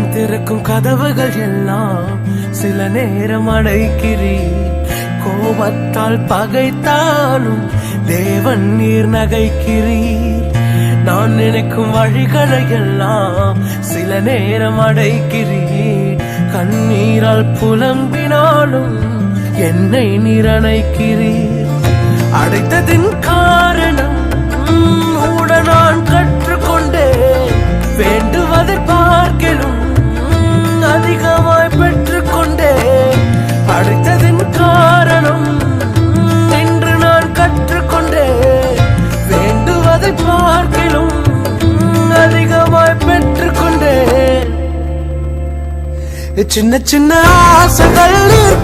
நான் திறக்கும் கதவுகள் எல்லாம் சில நேரம் அடைக்கிறீர். கோபத்தால் பகைத்தாலும் தேவன் நீர் நகைக்கிறீர். நான் நினைக்கும் வழிகளை எல்லாம் சில நேரம் அடைக்கிறீர். கண்ணீரால் புலம்பினாலும் என்னை நீர் அணைக்கிறீர். அடைத்ததின் காரணம் சின்ன சின்ன ஆசைகள் நீர்